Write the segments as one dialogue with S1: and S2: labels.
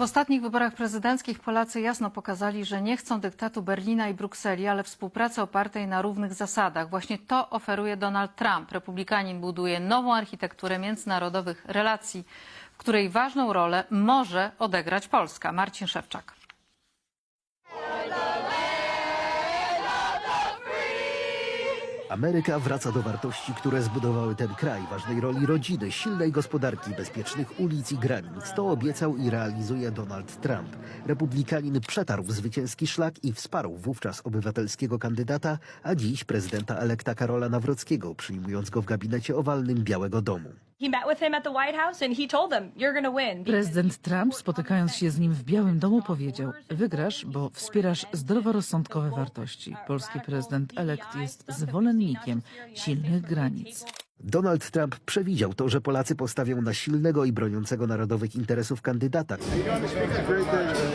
S1: W ostatnich wyborach prezydenckich Polacy jasno pokazali, że nie chcą dyktatu Berlina i Brukseli, ale współpracy opartej na równych zasadach. Właśnie to oferuje Donald Trump. Republikanin buduje nową architekturę międzynarodowych relacji, w której ważną rolę może odegrać Polska. Marcin Szewczak.
S2: Ameryka wraca do wartości, które zbudowały ten kraj, ważnej roli rodziny, silnej gospodarki, bezpiecznych ulic i granic. To obiecał i realizuje Donald Trump. Republikanin przetarł zwycięski szlak i wsparł wówczas obywatelskiego kandydata, a dziś prezydenta elekta Karola Nawrockiego, przyjmując go w gabinecie owalnym Białego Domu.
S3: Prezydent Trump, spotykając się z nim w Białym Domu, powiedział: Wygrasz, bo wspierasz zdroworozsądkowe wartości. Polski prezydent elekt jest zwolennikiem silnych granic.
S2: Donald Trump przewidział to, że Polacy postawią na silnego i broniącego narodowych interesów kandydata,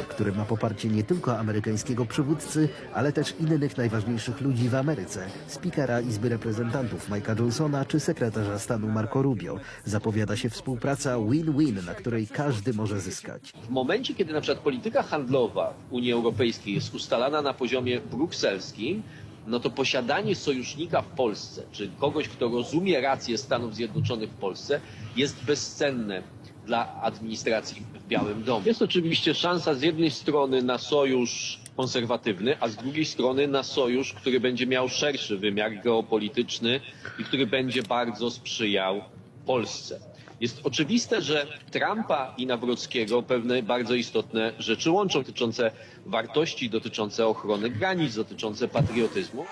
S2: który ma poparcie nie tylko amerykańskiego przywódcy, ale też innych najważniejszych ludzi w Ameryce, spikera Izby Reprezentantów Mike'a Johnsona czy sekretarza stanu Marco Rubio. Zapowiada się współpraca win-win, na której każdy może zyskać.
S4: W momencie, kiedy na przykład polityka handlowa Unii Europejskiej jest ustalana na poziomie brukselskim, no to posiadanie sojusznika w Polsce, czy kogoś, kto rozumie rację Stanów Zjednoczonych w Polsce, jest bezcenne dla administracji w Białym Domu. Jest oczywiście szansa z jednej strony na sojusz konserwatywny, a z drugiej strony na sojusz, który będzie miał szerszy wymiar geopolityczny i który będzie bardzo sprzyjał Polsce. Jest oczywiste, że Trumpa i Nawrockiego pewne bardzo istotne rzeczy łączą, dotyczące wartości, dotyczące ochrony granic, dotyczące patriotyzmu.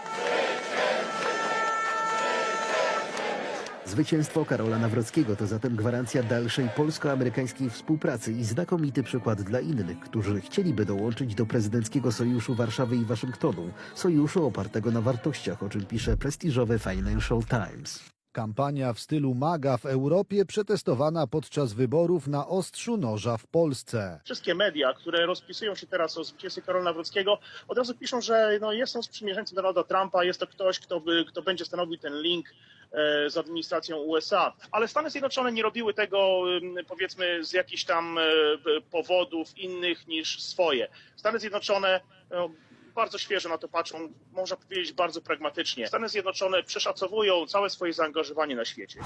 S2: Zwycięstwo Karola Nawrockiego to zatem gwarancja dalszej polsko-amerykańskiej współpracy i znakomity przykład dla innych, którzy chcieliby dołączyć do prezydenckiego sojuszu Warszawy i Waszyngtonu, sojuszu opartego na wartościach, o czym pisze prestiżowy Financial Times.
S5: Kampania w stylu MAGA w Europie przetestowana podczas wyborów na ostrzu noża w Polsce.
S6: Wszystkie media, które rozpisują się teraz o zwycięstwie Karola Nawrockiego, od razu piszą, że no, jest on sprzymierzeńcem Donalda Trumpa, jest to ktoś, kto, by, kto będzie stanowił ten link e, z administracją USA. Ale Stany Zjednoczone nie robiły tego, powiedzmy, z jakichś tam e, powodów innych niż swoje. Stany Zjednoczone no, bardzo świeżo na to patrzą, można powiedzieć bardzo pragmatycznie. Stany Zjednoczone przeszacowują całe swoje zaangażowanie na świecie.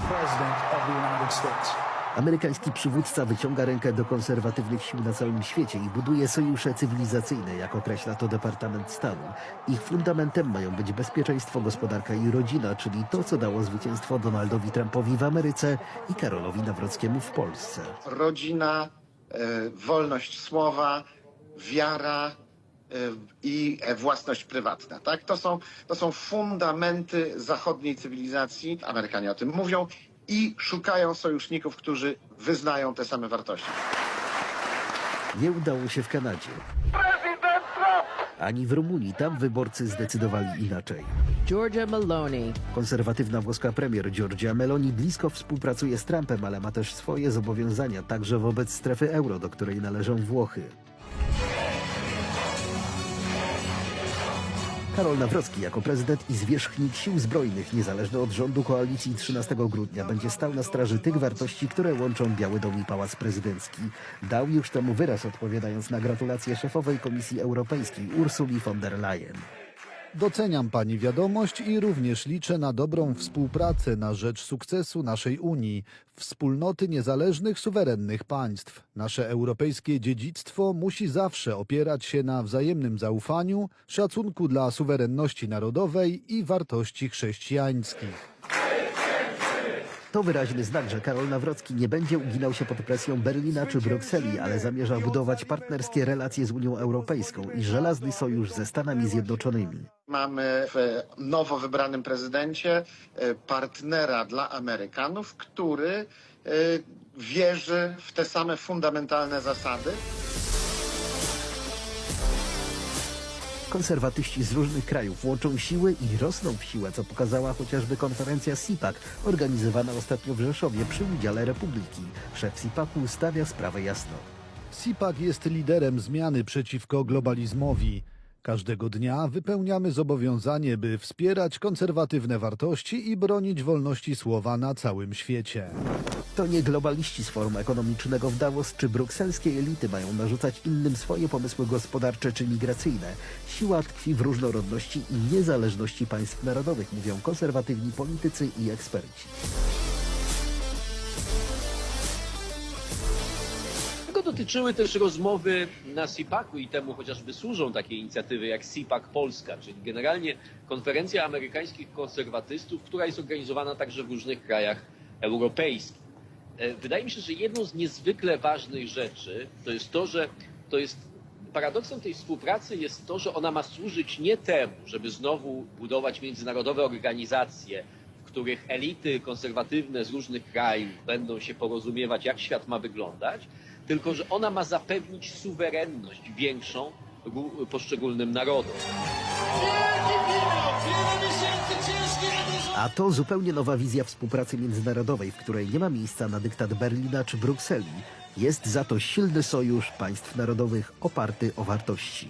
S2: Amerykański przywódca wyciąga rękę do konserwatywnych sił na całym świecie i buduje sojusze cywilizacyjne, jak określa to Departament Stanu. Ich fundamentem mają być bezpieczeństwo, gospodarka i rodzina, czyli to, co dało zwycięstwo Donaldowi Trumpowi w Ameryce i Karolowi Nawrockiemu w Polsce.
S7: rodzina, e, wolność słowa, wiara i e, własność prywatna. Tak? To, są, to są fundamenty zachodniej cywilizacji. Amerykanie o tym mówią i szukają sojuszników, którzy wyznają te same wartości.
S2: Nie udało się w Kanadzie. Ani w Rumunii. Tam wyborcy zdecydowali inaczej.
S8: Georgia Maloney.
S2: Konserwatywna włoska premier Giorgia Meloni blisko współpracuje z Trumpem, ale ma też swoje zobowiązania, także wobec strefy euro, do której należą Włochy. Karol Nawrocki jako prezydent i zwierzchnik sił zbrojnych, niezależny od rządu koalicji 13 grudnia, będzie stał na straży tych wartości, które łączą Biały Dom i Pałac Prezydencki. Dał już temu wyraz, odpowiadając na gratulacje szefowej Komisji Europejskiej Ursuli von der Leyen.
S5: Doceniam pani wiadomość i również liczę na dobrą współpracę na rzecz sukcesu naszej Unii, wspólnoty niezależnych, suwerennych państw. Nasze europejskie dziedzictwo musi zawsze opierać się na wzajemnym zaufaniu, szacunku dla suwerenności narodowej i wartości chrześcijańskich.
S2: To wyraźny znak, że Karol Nawrocki nie będzie uginał się pod presją Berlina czy Brukseli, ale zamierza budować partnerskie relacje z Unią Europejską i żelazny sojusz ze Stanami Zjednoczonymi.
S7: Mamy w nowo wybranym prezydencie e, partnera dla Amerykanów, który e, wierzy w te same fundamentalne zasady.
S2: Konserwatyści z różnych krajów łączą siły i rosną w siłę, co pokazała chociażby konferencja SIPAC, organizowana ostatnio w Rzeszowie przy udziale Republiki. Szef SIPAC-u stawia sprawę jasno.
S5: SIPAC jest liderem zmiany przeciwko globalizmowi. Każdego dnia wypełniamy zobowiązanie, by wspierać konserwatywne wartości i bronić wolności słowa na całym świecie.
S2: To nie globaliści z forum ekonomicznego w Davos czy brukselskie elity mają narzucać innym swoje pomysły gospodarcze czy migracyjne. Siła tkwi w różnorodności i niezależności państw narodowych, mówią konserwatywni politycy i eksperci.
S4: Dotyczyły też rozmowy na CIPAC-u i temu chociażby służą takie inicjatywy jak CIPAC Polska, czyli generalnie konferencja amerykańskich konserwatystów, która jest organizowana także w różnych krajach europejskich. E, Wydaje mi się, że jedną z niezwykle ważnych rzeczy to jest to, że to jest paradoksem tej współpracy jest to, że ona ma służyć nie temu, żeby znowu budować międzynarodowe organizacje, których elity konserwatywne z różnych krajów będą się porozumiewać, jak świat ma wyglądać, tylko że ona ma zapewnić suwerenność większą poszczególnym narodom.
S2: A to zupełnie nowa wizja współpracy międzynarodowej, w której nie ma miejsca na dyktat Berlina czy Brukseli. Jest za to silny sojusz państw narodowych oparty o wartości.